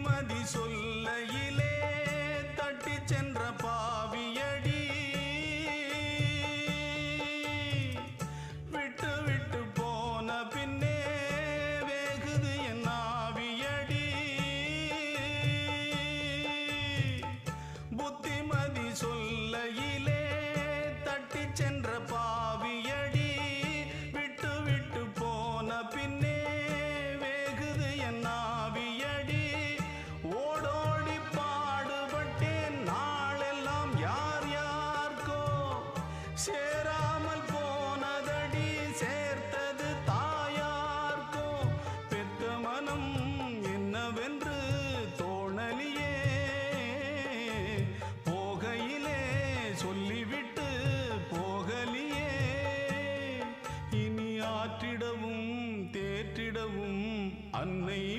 புத்திமதி சொல்லையிலே தட்டி சென்ற பா மாற்றிடவும்